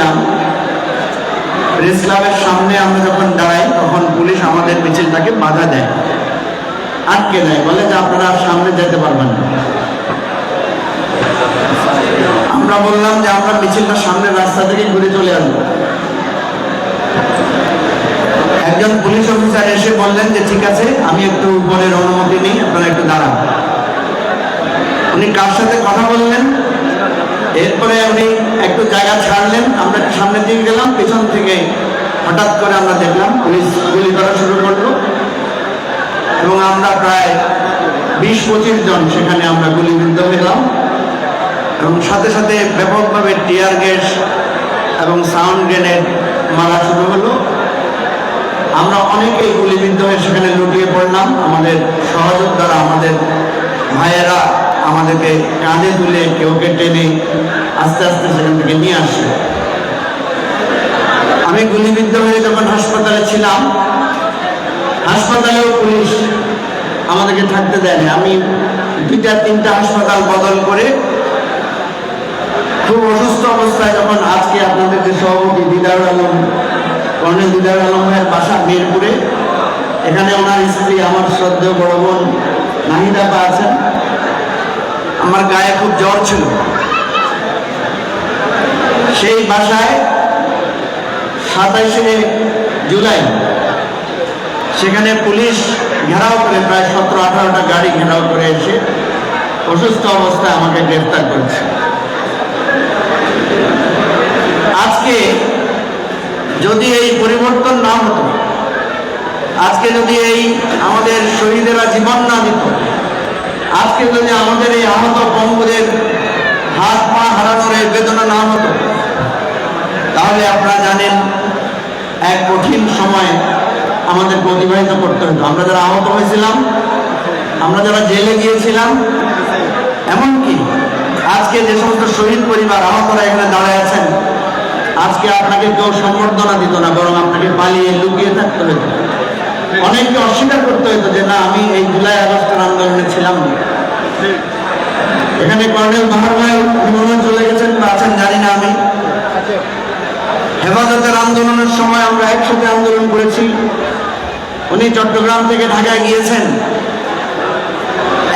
ছিলাম প্রেস ক্লাবের সামনে আমরা যখন দাঁড়াই, তখন পুলিশ আমাদের মিছিলটাকে বাধা দেয়। আটকে দেয়। বলে যে আপনারা সামনে যেতে পারবেন না। আমরা বললাম যে আমরা মিছিলটা সামনের রাস্তা থেকে ঘুরে চলে আসব। একজন পুলিশ অফিসার এসে বললেন যে, ঠিক আছে, আমি একটু উপরের অনুমতি নিই, আপনারা একটু দাঁড়ান। উনি কার সাথে কথা বললেন? এরপরে উনি একটু জায়গা ছাড়লেন, আমরা সামনের দিকে গেলাম, পেছন থেকে হঠাৎ করে আমরা দেখলাম পুলিশ গুলি করা শুরু করল। এবং আমরা প্রায় বিশ পঁচিশ জন সেখানে আমরা গুলিবিদ্ধ হলাম। এবং সাথে সাথে ব্যাপকভাবে টিয়ার গ্যাস এবং সাউন্ড গ্রেনেড মারা শুরু হলো। আমরা অনেকেই গুলিবিদ্ধ হয়ে সেখানে লুটিয়ে পড়লাম। আমাদের সহযোদ্ধারা, আমাদের ভাইয়েরা আমাদেরকে কাঁধে তুলে কেউ কেউকে টেনে আস্তে আস্তে সেখান থেকে নিয়ে আসে। আমি গুলিবিদ্ধ হয়ে যখন হাসপাতালে ছিলাম, হাসপাতালেও পুলিশ আমাদেরকে থাকতে দেয়নি। আমি দুইটা, তিনটা হাসপাতাল বদল করে খুব অসুস্থ অবস্থায় যখন আজকে আপনাদের যে সভাপতি দিদারুল আলম, কর্নেল দিদারুল আলম ভাইয়ের বাসা মিরপুরে, এখানে ওনার স্ত্রী, আমার শ্রদ্ধেয় বড় বোন নাহিদা পা আছেন। আমার গায়ে খুব জ্বর ছিল। সেই বাসায় সাতাইশে জুলাই সেখানে পুলিশ ঘেরাও করে, প্রায় সতেরো, আঠারোটা গাড়ি ঘেরাও করে এসে অসুস্থ অবস্থায় আমাকে গ্রেফতার করেছে। আজকে যদি এই পরিবর্তন না হতো, আজকে যদি এই আমাদের শহীদেরা জীবন না দিত আজকে যদি আমাদের এই আহত পঙ্গুদের হাত পা হারানোর এই বেদনা না হতো, তাহলে আপনারা জানেন এক কঠিন সময় আমাদের অতিবাহিত করতে হতো। আমরা যারা আহত হয়েছিলাম, আমরা যারা জেলে গিয়েছিলাম, এমনকি আজকে যে সমস্ত শহীদ পরিবার আহতরা এখানে দাঁড়ায় আছেন, আজকে আপনাকে কেউ সম্বর্ধনা দিত না, বরং আপনাকে পালিয়ে লুকিয়ে থাকতে হতো। অনেককে অস্বীকার করতে হতো যে, না, আমি এই জুলাই আগস্টের আন্দোলনে ছিলাম এখানে কর্নেল বাহার চলে গেছেন, বা আছেন, জানি না আমি। হেফাজতের আন্দোলনের সময় আমরা একসাথে আন্দোলন করেছি। উনি চট্টগ্রাম থেকে ঢাকায় গিয়েছেন।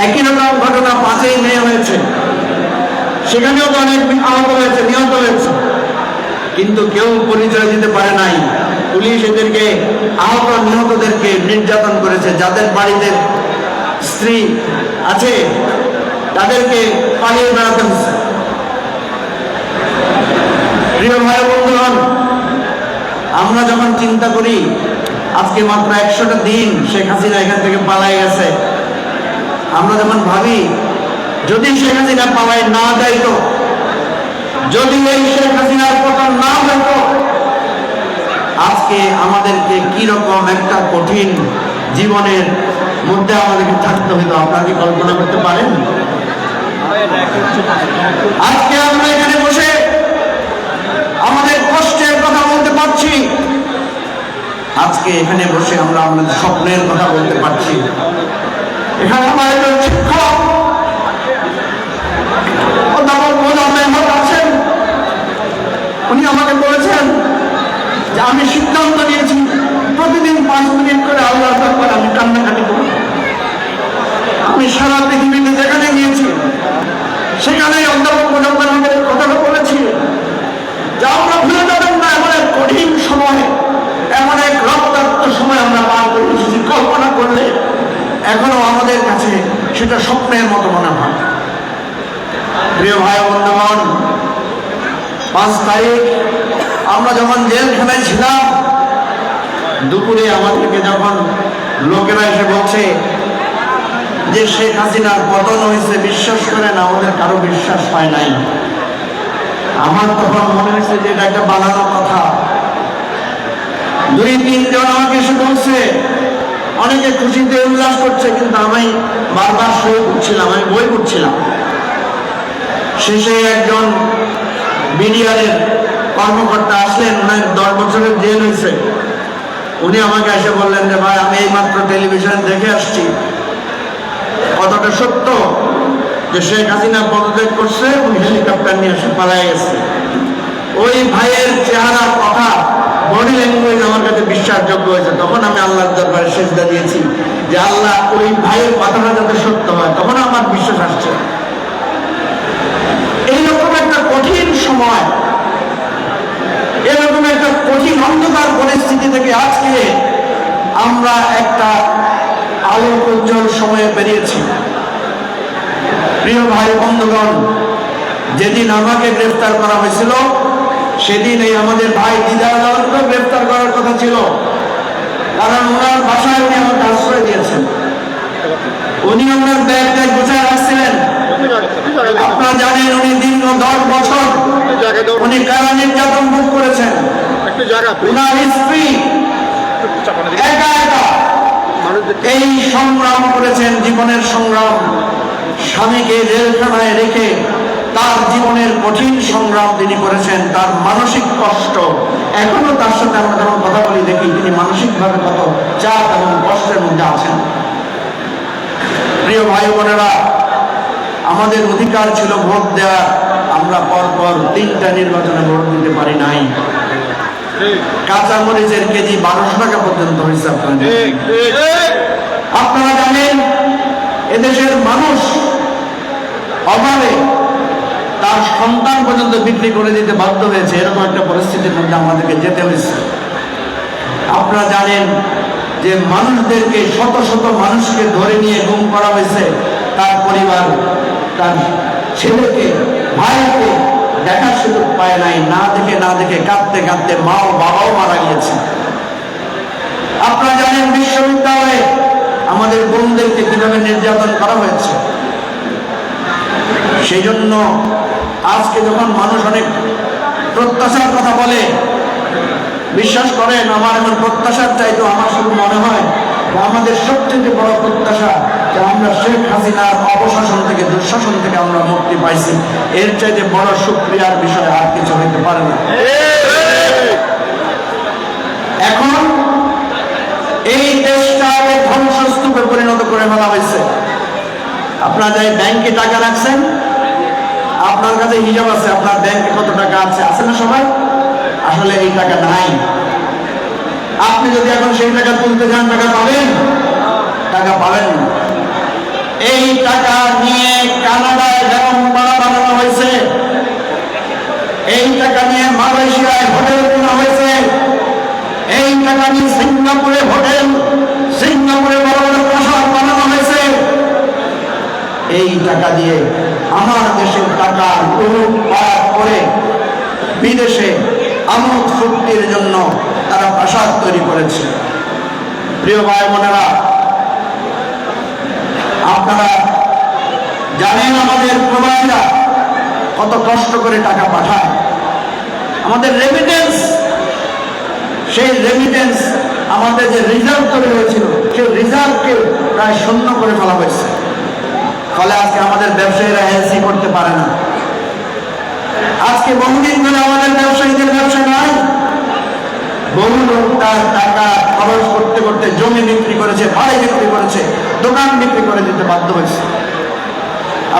একই রকম ঘটনা পাঁচই মে হয়েছে। সেখানেও তো অনেক আহত হয়েছে, নিহত হয়েছে। কিন্তু কেউ পরিচয় দিতে পারে নাই। পুলিশ এদেরকে আহত নিহতদেরকে নির্যাতন করেছে। যাদের বাড়িতে স্ত্রী আছে, তাদেরকে পালিয়ে বেড়াতে হচ্ছে। প্রিয় ভাই বন্ধুগণ, আমরা যখন চিন্তা করি, আজকে মাত্র একশোটা দিন শেখ হাসিনা এখান থেকে পালাই গেছে। আমরা যখন ভাবি, যদি শেখ হাসিনা পালাই না যাইতো, যদি এই শেখ হাসিনার পতন না হতো আজকে আমাদেরকে কি রকম একটা কঠিন জীবনের মধ্যে আমাদেরকে থাকতে হতো আপনারা কি কল্পনা করতে পারেন? আজকে আমরা এখানে বসে আমাদের কষ্টের কথা বলতে পারছি। আজকে এখানে বসে আমরা আমাদের স্বপ্নের কথা বলতে পারছি। এখানে আমার একজন শিক্ষক, অধ্যাপক আছেন। উনি আমাকে বলেছেন আমি সিদ্ধান্ত নিয়েছি, প্রতিদিন পাঁচ মিনিট করে আল্লাহ তাকবার আমি কান্নাকাটি করি আমি সারা পৃথিবীতে যেখানে গিয়েছি সেখানে মেহমদের কথাটা বলেছি যে আমরা ভুলে যাবেন না এমন এক কঠিন সময়, এমন এক রক্তাক্ত সময় আমরা পার করে এসেছি। কল্পনা করলে এখনও আমাদের কাছে সেটা স্বপ্নের মতো মনে হয়। প্রিয় ভাই বন্ধুগণ, পাঁচ তারিখ আমরা যখন জেলখানায় ছিলাম, দুপুরে আমাদেরকে যখন লোকেরা এসে বলছে যে শেখ হাসিনার পতন হয়েছে, বিশ্বাস করেন আমাদের কারও বিশ্বাস হয় নাই। আমার তখন মনে হয়েছে যে এটা একটা বানানো কথা। দুই তিনজন আমাকে এসে বলছে, অনেকে খুশিতে উল্লাস করছে, কিন্তু আমি বারবার শুয়ে করছিলাম, আমি বই করছিলাম শেষে একজন বিডিআরের কর্মকর্তা আসলেন, ওনার দশ বছরের জেল হয়েছে। উনি আমাকে এসে বললেন যে, ভাই, আমি এইমাত্র টেলিভিশন দেখে আসছি। কতটা সত্য যে শেখ হাসিনা পদত্যাগ করছে এবং হেলিকপ্টার নিয়ে এসে পালাই গেছে? ওই ভাইয়ের চেহারা কথা বডি ল্যাঙ্গুয়েজ আমার কাছে বিশ্বাসযোগ্য হয়েছে। তখন আমি আল্লাহর দরবারে সেজদা দিয়েছি যে, আল্লাহ, ওই ভাইয়ের কথাটা যাতে সত্য হয়। তখন আমার বিশ্বাস আসছে। এইরকম একটা কঠিন সময় অন্ধকার পরিস্থিতি থেকে আজকে আমরা একটা আলোক উজ্জ্বল সময়ে বেরিয়েছি প্রিয় ভাই বন্ধুগণ, যেদিন আমাকে গ্রেফতার করা হয়েছিল, সেদিন এই আমাদের ভাই দিদার আলমকে গ্রেফতার করার কথা ছিল। কারণ ওনার বাসায় উনি আমাকে আশ্রয় দিয়েছেন। উনি ওনার ব্যাগ ব্যাগ গোছায় রাখছিলেন। আপনারা জানেন উনি দীর্ঘ দশ বছর উনি কারা নির্যাতন ভোগ করেছেন। একটু জায়গা উনার স্ত্রী। একা একা। এই সংগ্রাম করেছেন জীবনের সংগ্রাম। স্বামীকে জেলখানায় রেখে তার জীবনের কঠিন সংগ্রাম তিনি করেছেন। তার মানসিক কষ্ট। এখনও তার সাথে আমরা যখন কথা বলি দেখি তিনি মানসিকভাবে কত চাপ এবং কষ্টের মধ্যে আছেন। প্রিয় ভাই বোনেরা আমাদের অধিকার ছিল ভোট দেওয়া আমরা পরপর তিনটা নির্বাচনে ভোট দিতে পারি নাই। কাঁচা মরিচের কেজি বারোশো টাকা পর্যন্ত হয়েছে ঠিক। আপনারা জানেন এদেশের মানুষ অভাবে তার সন্তান পর্যন্ত বিক্রি করে দিতে বাধ্য হয়েছে। এরকম একটা পরিস্থিতির মধ্যে আমাদেরকে যেতে হয়েছে। আপনারা জানেন যে মানুষদেরকে শত শত মানুষকে ধরে নিয়ে গুম করা হয়েছে তার পরিবার তার ছেলেকে ভাইকে দেখার সুযোগ পায় নাই, না দেখে না দেখে কাঁদতে কাঁদতে মা ও বাবাও মারা গিয়েছে। আপনারা জানেন বিশ্ববিদ্যালয়ে আমাদের বোনদেরকে কীভাবে নির্যাতন করা হয়েছে? সেই জন্য আজকে যখন মানুষ অনেক প্রত্যাশার কথা বলে, বিশ্বাস করেন, আমার এমন প্রত্যাশার চাইতো আমার শুধু মনে হয় আমাদের সবচেয়ে বড় প্রত্যাশা যে আমরা শেখ হাসিনার অবশাসন থেকে, দুঃশাসন থেকে আমরা মুক্তি পাইছি। এর চাইতে বড় সুক্রিয়ার বিষয়ে আর কিছু হইতে পারে না। এখন এই দেশটাকে ধ্বংসস্তূপে পরিণত করে ফেলা হয়েছে। আপনার যাই ব্যাংকে টাকা রাখছেন, আপনার কাছে হিসাব আছে, আপনার ব্যাংকে কত টাকা আছে আছে না সবাই? আসলে এই টাকা নাই। আপনি যদি এখন সেই টাকা তুলতে যান, টাকা পাবেন? টাকা পাবেন না। এই টাকা নিয়ে কানাডায় যেমন পাড়া বানানো হয়েছে, এই টাকা নিয়ে মালয়েশিয়ায় হোটেল কেনা হয়েছে, এই টাকা নিয়ে সিঙ্গাপুরে হোটেল, সিঙ্গাপুরে বড় বড় প্রাসাদ বানানো হয়েছে। এই টাকা দিয়ে আমার দেশের টাকা করে বিদেশে আমোদ ফুর্তির জন্য তারা প্রাসাদ তৈরি করেছে। প্রিয় ভাই বোনেরা আপনারা জানেন আমাদের প্রবাসীরা কত কষ্ট করে টাকা পাঠায়। আমাদের রেমিটেন্স সেই রেমিটেন্স আমাদের যে রিজার্ভ তৈরি হয়েছিল, সেই রিজার্ভকে প্রায় শূন্য করে ফেলা হয়েছে। ফলে আজকে আমাদের ব্যবসায়ীরা হেলসি করতে পারে না। আজকে বহুদিন ধরে আমাদের ব্যবসায়ীদের ব্যবসা নাই। বহু লোক তার টাকা খরচ করতে করতে জমি বিক্রি করেছে বাড়ি বিক্রি করেছে, দোকান বিক্রি করে দিতে বাধ্য হয়েছে।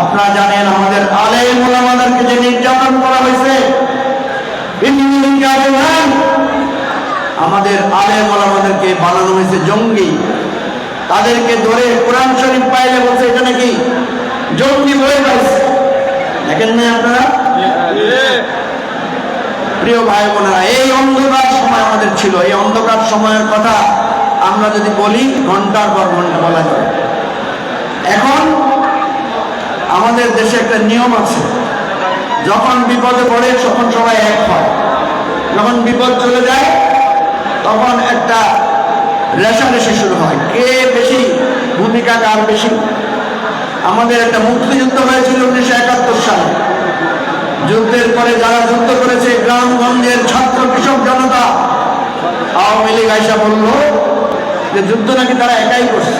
আপনারা জানেন আমাদের আলেম ওলামাদেরকে যে নির্যাতন করা হয়েছে। আমাদের আলেম ওলামাদেরকে বানানো হয়েছে জঙ্গি। তাদেরকে ধরে কোরআন শরীফ পাইলে বলছে, এটা নাকি জঙ্গি বই পাইছে দেখেন না আপনারা? প্রিয় ভাই বোনেরা, এই অন্ধকার সময় আমাদের ছিল। এই অন্ধকার সময়ের কথা আমরা যদি বলি, ঘণ্টার পর ঘণ্টা বলা যায়। এখন আমাদের দেশে একটা নিয়ম আছে, যখন বিপদে পড়ে তখন সবাই এক হয়। যখন বিপদ চলে যায়, তখন একটা রেশারেশি শুরু হয়। কে বেশি ভূমিকা কার বেশি? আমাদের একটা মুক্তিযুদ্ধ হয়েছিল উনিশশো একাত্তর সালে। যুদ্ধের পরে যারা যুদ্ধ করেছে, গ্রামগঞ্জের ছাত্র কৃষক জনতা, আওয়ামী লীগ আইসা বলল যে যুদ্ধ নাকি তারা একাই করছে।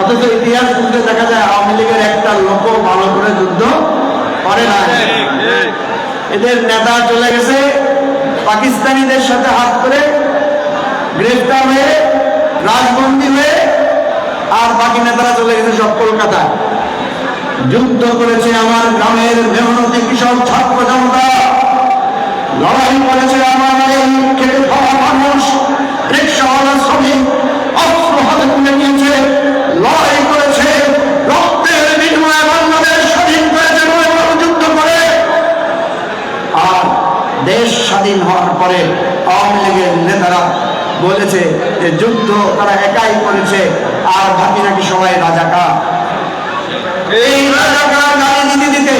অথচ ইতিহাস যুদ্ধে দেখা যায়, আওয়ামী লীগের একটা লোক ভালো করে যুদ্ধ করে না। এদের নেতা চলে গেছে, পাকিস্তানিদের সাথে হাত করে গ্রেফতার হয়ে, রাজবন্দী হয়ে, আর বাকি নেতারা চলে গেছে সব কলকাতায়। যুদ্ধ করেছে আমার গ্রামের মেহনতি কৃষক, ছাত্র জনতা। লড়াই করেছে আমার এই খেটে খাওয়া মানুষ, রিক্সাওয়ালা শ্রমিক, অস্ত্র হাতে তুলে নিয়েছে। লড়াই করেছে, রক্তের বিনিময়ে বাংলাদেশ স্বাধীন করেছে যুদ্ধ করে। আর দেশ স্বাধীন হওয়ার পরে আওয়ামী লীগের নেতারা বলেছে যে যুদ্ধ তারা একাই করেছে, আর বাকি নাকি সবাই রাজাকার? এই দিতে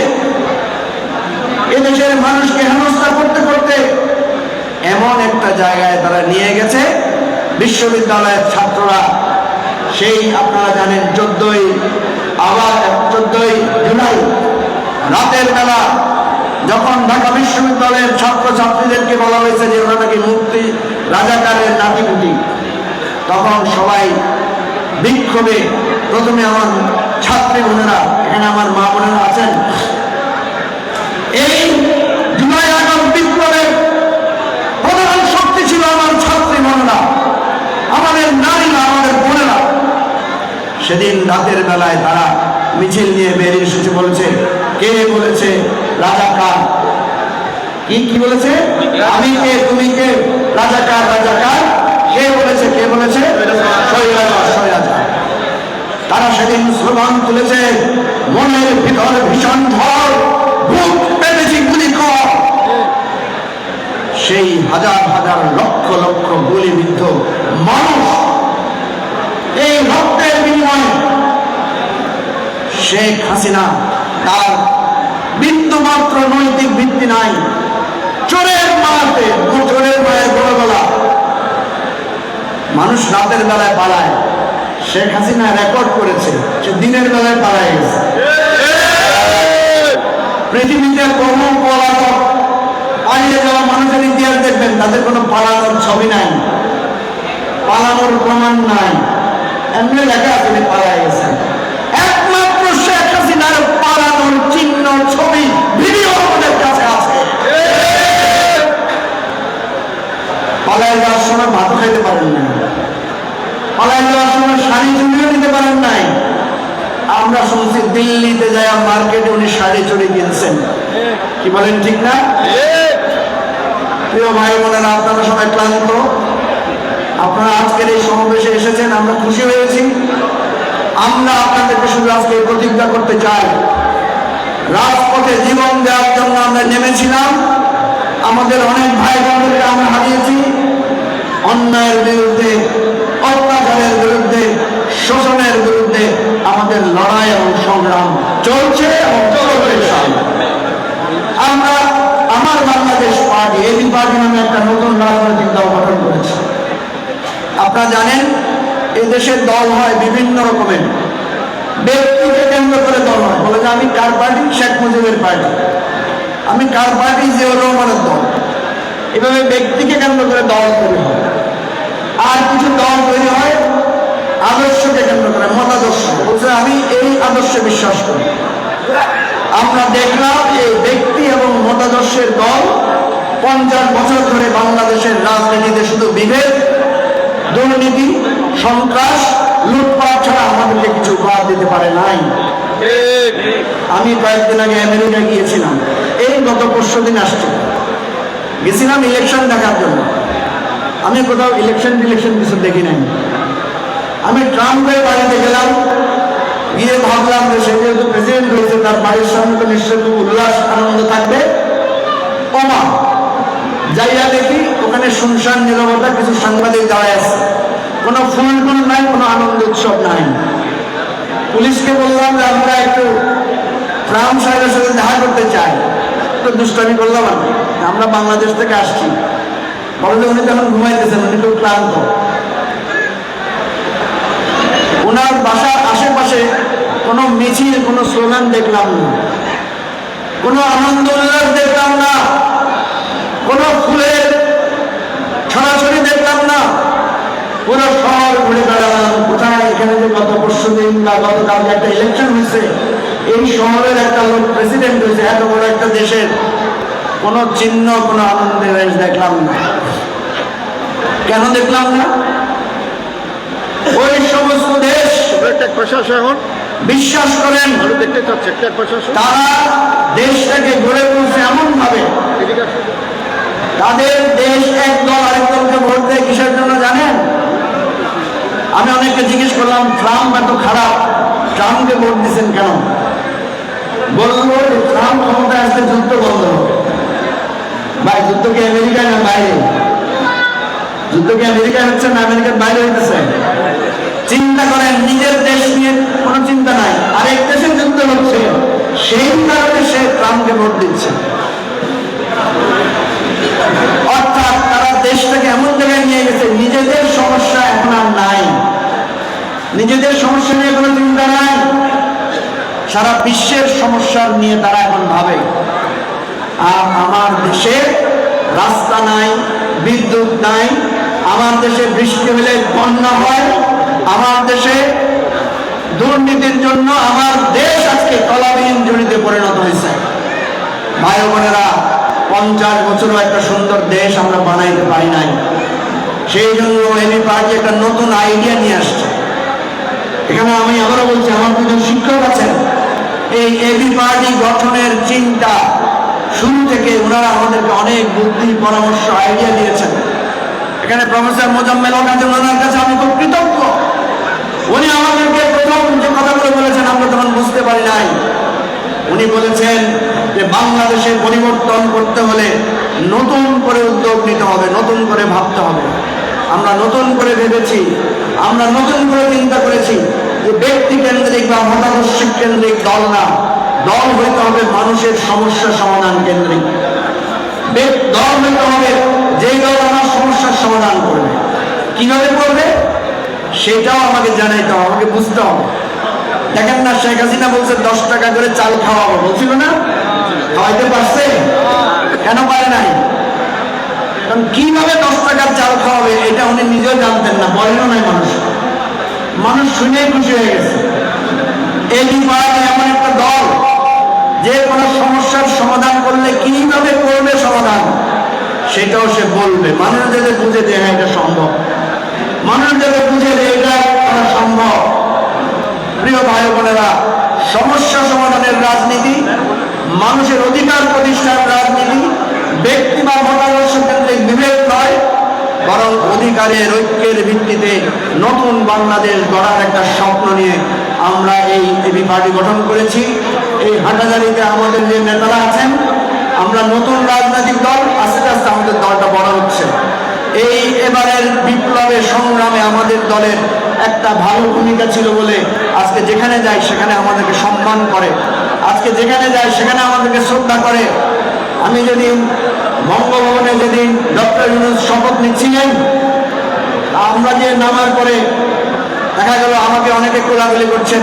মানুষকে হেনস্থা করতে করতে এমন একটা জায়গায় তারা নিয়ে গেছে। বিশ্ববিদ্যালয়ের ছাত্ররা, সেই আপনারা জানেন চোদ্দই, আবার চোদ্দই জুলাই রাতের বেলা যখন ঢাকা বিশ্ববিদ্যালয়ের ছাত্রছাত্রীদেরকে বলা হয়েছে যে ওরা নাকি মুক্তি, রাজাকারের নাতিপুতি তখন সবাই বিক্ষোভে প্রথমে আমার ছাত্রী বোনেরা, এখানে আমার মা বোনেরা আছেন। এই জুলাই বিপ্লবের প্রধান শক্তি ছিল আমার ছাত্রী আমাদের নারীরা, আমাদের বোনেরা। সেদিন রাতের বেলায় তারা মিছিল নিয়ে বেরিয়ে এসেছে, বলেছে, কে বলেছে রাজাকার? কি কি বলেছে? আমি কে, তুমি কে? রাজাকার রাজাকার বলেছে কে বলেছে স্বৈরাচার স্বৈরাচার তারা সেদিন স্লোগান তুলেছে মনের ভিতর ভীষণ ঝড় বুক পেতেছি গুলি সেই হাজার হাজার লক্ষ লক্ষ গুলিবিদ্ধ মানুষ এই রক্তের বিনিময়ে শেখ হাসিনা তার বিন্দুমাত্র নৈতিক ভিত্তি নাই, চোরের মারাতে চোরের মায়ের বড় মানুষ রাতের বেলায় পালায়। শেখ হাসিনা রেকর্ড করেছে সে দিনের বেলায় পালায় গেছে। পৃথিবীতে কোনো পলাতক পালিয়ে যাওয়া মানুষের ইতিহাস দেখবেন, তাদের কোনো পালানোর ছবি নাই, পালানোর প্রমাণ নাই। এমনি লেখা উনি পালায় গেছেন একমাত্র শেখ হাসিনার পালানোর চিহ্ন ছবি ভিডিও আমাদের কাছে আছে। পালায় যাওয়ার সময় ভাত খাইতে পারেন না যাওয়ার সময় শাড়ি চুরিও নিতে পারেন নাই। আমরা শুনছি দিল্লিতে যায় মার্কেটে উনি শাড়ি চুরি কিনছেন। কি বলেন ঠিক না? প্রিয় ভাই বোনেরা, আপনারা সবাই ক্লান্ত। আপনারা আজকের এই সমাবেশে এসেছেন, আমরা খুশি হয়েছি। আমরা আপনাদেরকে শুধু আজকে প্রতিজ্ঞা করতে চাই। রাজপথে জীবন দেওয়ার জন্য আমরা নেমেছিলাম। আমাদের অনেক ভাই বোনদেরকে আমরা হারিয়েছি। অন্যায়ের বিরুদ্ধে অত্যাচারের বিরুদ্ধে, শোষণের বিরুদ্ধে আমাদের লড়াই এবং সংগ্রাম চলছে। আমরা আমার বাংলাদেশ পার্টি এবি পার্টি নামে একটা নতুন রাজনৈতিক দল গঠন করেছি। আপনারা জানেন এই দেশের দল হয় বিভিন্ন রকমের। ব্যক্তিকে কেন্দ্র করে দল হয়। বলে যে আমি কার পার্টি? শেখ মুজিবের পার্টি। আমি কার পার্টি? জিয়াউর রহমানের দল। এভাবে ব্যক্তিকে কেন্দ্র করে দল তৈরি হয় আর কিছু দল তৈরি হয় আদর্শকে কেন্দ্র করে মতাদর্শ আমি এই আদর্শে বিশ্বাস করি। আমরা দেখলাম যে ব্যক্তি এবং মতাদর্শের দল পঞ্চাশ বছর ধরে বাংলাদেশের রাজনীতিতে শুধু বিভেদ, দুর্নীতি, সন্ত্রাস, লুটপাট ছাড়া আমাদেরকে কিছু উপহার দিতে পারে নাই। আমি কয়েকদিন আগে আমেরিকা গিয়েছিলাম। এই গত পরশু দিন আসছে। গেছিলাম ইলেকশন দেখার জন্য। আমি কোথাও ইলেকশন টিলেকশন কিছু দেখি নাই। আমি ট্রাম্পের বাড়িতে গেলাম। গিয়ে ভাবলাম যে সে যেহেতু প্রেসিডেন্ট হয়েছে, তার বাড়ির সামনে তো নিশ্চয় উল্লাস, আনন্দ থাকবে। ওমা, যাইয়া দেখি ওখানে শুনশান নিরবতা কিছু সাংবাদিক দাঁড়ায় আছে। কোনো ফুল টুল নাই, কোনো আনন্দ উৎসব নাই। পুলিশকে বললাম যে আমরা একটু ট্রাম্প সাহেবের সাথে দেখা করতে চাই। তো দুষ্টামি করলাম আর আমরা বাংলাদেশ থেকে আসছি। বলে যে উনি তখন ঘুমাইতেছেন, উনি খুব ক্লান্ত। ওনার বাসার আশেপাশে কোনো মিছিল, কোনো স্লোগান দেখলাম না। কোনো আনন্দ উল্লাস দেখলাম না। কোনো ফুলের ছড়াছড়ি দেখলাম না। পুরো শহর ঘুরে বেড়ালাম কোথায়, এখানে যে গত পরশু দিন বা গতকালকে একটা ইলেকশন হয়েছে, এই শহরের একটা লোক প্রেসিডেন্ট হয়েছে, এত বড় একটা দেশের। কোনো চিহ্ন, কোনো আনন্দের রেঞ্জ দেখলাম না। কেন দেখলাম না? ওই সমস্ত দেশ প্রশাসন বিশ্বাস করেন তারা দেশটাকে গড়ে তুলছে এমন ভাবে। তাদের দেশ একদল আরেকদলকে ভোট দেয় কিসের জন্য জানেন? আমি অনেককে জিজ্ঞেস করলাম ট্রাম্প এত খারাপ ট্রাম্পকে ভোট দিচ্ছেন কেন? বলল ট্রাম্প ক্ষমতায় আসলে যুদ্ধ বন্ধ হবে। ভাই যুদ্ধ কি আমেরিকায় না বাইরে? যুদ্ধ কি আমেরিকায় হচ্ছে না আমেরিকার বাইরে হইতেছে চিন্তা করেন নিজের দেশ নিয়ে কোনো চিন্তা নাই আরেক দেশে যুদ্ধ হচ্ছে সেই কারণে সে ট্রাম্পকে ভোট দিচ্ছে। অর্থাৎ তারা দেশটাকে এমন জায়গায় নিয়ে গেছে, নিজেদের সমস্যা এখন আর নাই। নিজেদের সমস্যা নিয়ে কোনো চিন্তা নাই। সারা বিশ্বের সমস্যা নিয়ে তারা এখন ভাবে। আর আমার দেশে রাস্তা নাই, বিদ্যুৎ নাই, আমার দেশে বৃষ্টি হলে বন্যা হয়, আমার দেশে দুর্নীতির জন্য আমার দেশ আজকে কলাবিহীন জড়িতে পরিণত হয়েছে। ভাই বোনেরা, পঞ্চাশ বছরও একটা সুন্দর দেশ আমরা বানাইতে পারি নাই। সেই জন্য এবি পার্টি একটা নতুন আইডিয়া নিয়ে আসছে। এখানে আমি আবারও বলছি, আমার দুজন শিক্ষক আছেন। এই এবি পার্টি গঠনের চিন্তা শুরু থেকে ওনারা আমাদেরকে অনেক বুদ্ধি, পরামর্শ আইডিয়া দিয়েছেন। এখানে প্রফেসর মোজাম্মেল ওনার কাছে আমি খুব কৃতজ্ঞ। উনি আমাদেরকে প্রথম যে কথাগুলো বলেছেন, আমরা তখন বুঝতে পারি নাই। উনি বলেছেন যে বাংলাদেশে পরিবর্তন করতে হলে নতুন করে উদ্যোগ নিতে হবে, নতুন করে ভাবতে হবে। আমরা নতুন করে ভেবেছি, আমরা নতুন করে চিন্তা করেছি যে ব্যক্তি কেন্দ্রিক বা মতাদর্শিক কেন্দ্রিক দল না, দল হইতে হবে মানুষের সমস্যা সমাধান কেন্দ্রিক। দল হইতে হবে যেই দল আমার সমস্যার সমাধান করবে। কীভাবে করবে? সেটাও আমাকে জানাইতে হবে, আমাকে বুঝতে হবে। দেখেন না, শেখ হাসিনা বলছে, দশ টাকা করে চাল খাওয়াবো। বলছিল না? খাওয়াইতে পারছে? কেন পারে নাই? কারণ কীভাবে দশ টাকার চাল খাওয়াবে, এটা উনি নিজেও জানতেন না, বলেনও নাই মানুষ। মানুষ শুনেই খুশি হয়ে গেছে। এই পার্টি এমন একটা দল, যে কোনো সমস্যার সমাধান করলে কীভাবে করবে সমাধান, সেটাও সে বলবে। মানুষ যাতে বুঝে হ্যাঁ এটা সম্ভব মানুষ যাতে বুঝে যে এটা করা সম্ভব প্রিয় ভাই বোনেরা সমস্যা সমাধানের রাজনীতি মানুষের অধিকার প্রতিষ্ঠার রাজনীতি, ব্যক্তি বা মতাদর্শ কেন্দ্রিক বিভেদ নয়, বরং অধিকারের ঐক্যের ভিত্তিতে নতুন বাংলাদেশ গড়ার একটা স্বপ্ন নিয়ে আমরা এই এবি পার্টি গঠন করেছি। এই হাটাজারিতে আমাদের যে নেতারা আছেন, আমরা নতুন রাজনৈতিক দল, আস্তে আস্তে আমাদের দলটা বড় হচ্ছে। এই এবারের বিপ্লবের সংগ্রামে আমাদের দলের একটা ভালো ভূমিকা ছিল বলে আজকে যেখানে যাই, সেখানে আমাদেরকে সম্মান করে আজকে যেখানে যায়, সেখানে আমাদেরকে শ্রদ্ধা করে। আমি যেদিন বঙ্গভবনে যেদিন ডক্টর ইউনুস শপথ নিচ্ছিলেন, আমরা যে নামার পরে দেখা গেল আমাকে অনেকে কোলাগুলি করছেন।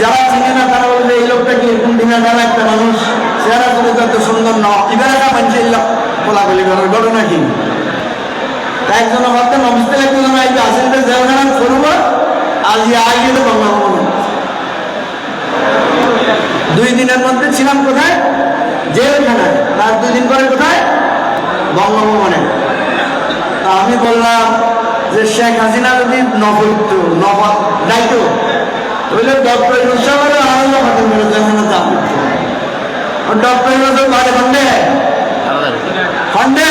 যারা চিনে না, তারা বলবে, এই লোকটা কি ঢিঙা ঢালা একটা মানুষ? চেহারা করে তো এত সুন্দর ন। এবার একটা মানুষের লোক কোলাগুলি করার ঘটনা কি? একজন ভাবতেন অফিসে একজন আইবে আসেন জেলখানা করব আজ আগে তো বঙ্গভবন। দুই দিনের মধ্যে ছিলাম কোথায়? জেলখানায় তার দুই দিন পরে কোথায়? বঙ্গভবনে। তা আমি বললাম যে শেখ হাসিনা যদি নবৈত্য নব দায়িত্ব, তাহলে ডক্টর ইউসুফের আনন্দ খাতে মেরে যেখানে চাপ ডক্টর ইউসুফ বাড়ি খন্ডে? খন্ডে?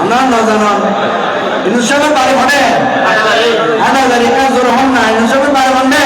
আমরা না জানান। ইউসুফের বাড়ি খন্ডে? হাটাজারি কাজ জোর হন না ইউসুফের বাড়ি খন্ডে?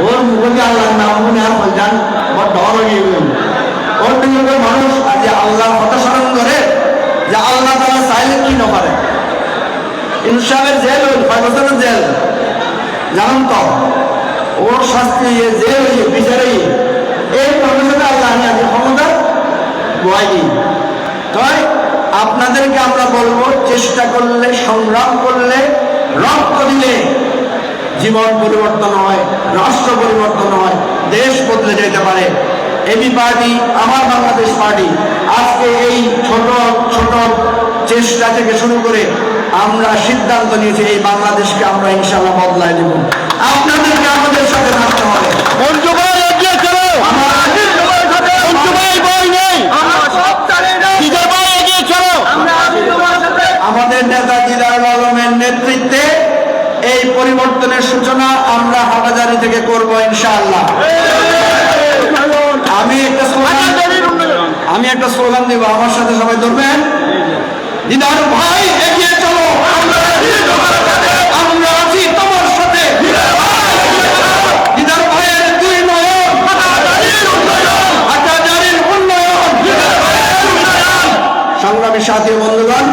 ওর মুখে আল্লাহ নাম মনে আর বলছেন আমার ডর হয়ে গেল। ওর দিকে মানুষ আজ আল্লাহ স্মরণ করে যে আল্লাহ তারা চাইলে কি না পারে। ইনসাফের জেল হইল কয় বছরের জেল। জানেন তো, ওর শাস্তি জেল হইয়ে বিচারে। এই প্রফেসরে আল্লাহ আমি আজকে ক্ষমতা বয়নি তাই আপনাদেরকে আমরা বলব, চেষ্টা করলে, সংগ্রাম করলে, রক্ত দিলে জীবন পরিবর্তন হয় রাষ্ট্র পরিবর্তন হয় দেশ বদলে যেতে পারে। এবি পার্টি আমার বাংলাদেশ পার্টি আজকে এই ছোট ছোট চেষ্টা থেকে শুরু করে আমরা সিদ্ধান্ত নিয়েছি এই বাংলাদেশকে আমরা ইনশাল্লাহ বদলায় দেব। আপনাদেরকে আমাদের সাথে থাকতে হবে। আমাদের নেতা দিদার আলমের নেতৃত্বে এই পরিবর্তনের সূচনা আমরা হাটাজারি থেকে করব ইনশাআল্লাহ। আমি একটা স্লোগান আমি একটা স্লোগান দেব, আমার সাথে সবাই ধরবেন। দিদার ভাই, এগিয়ে চলো। আমরা আছি তোমার সাথে। দিদার ভাইয়ের দুই নয়ন। উন্নয়ন। সংগ্রামী সাথী বন্ধুগণ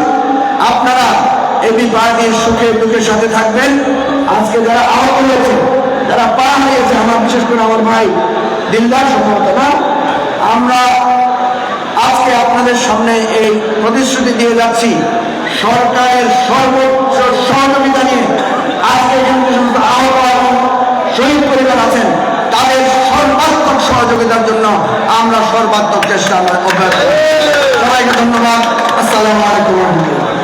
পার্টির সুখে দুঃখের সাথে থাকবেন। আজকে যারা আহত হয়েছে, যারা পা হারিয়েছে আমার বিশেষ করে আমার ভাই দিলদার না, আমরা আজকে আপনাদের সামনে এই প্রতিশ্রুতি দিয়ে যাচ্ছি। সরকারের সর্বোচ্চ সহযোগিতা নিয়ে আজকে সমস্ত আহত এবং শহীদ পরিবার আছেন, তাদের সর্বাত্মক সহযোগিতার জন্য আমরা সর্বাত্মক চেষ্টা আমরা অব্যাহত সবাইকে ধন্যবাদ। আসসালামু আলাইকুম।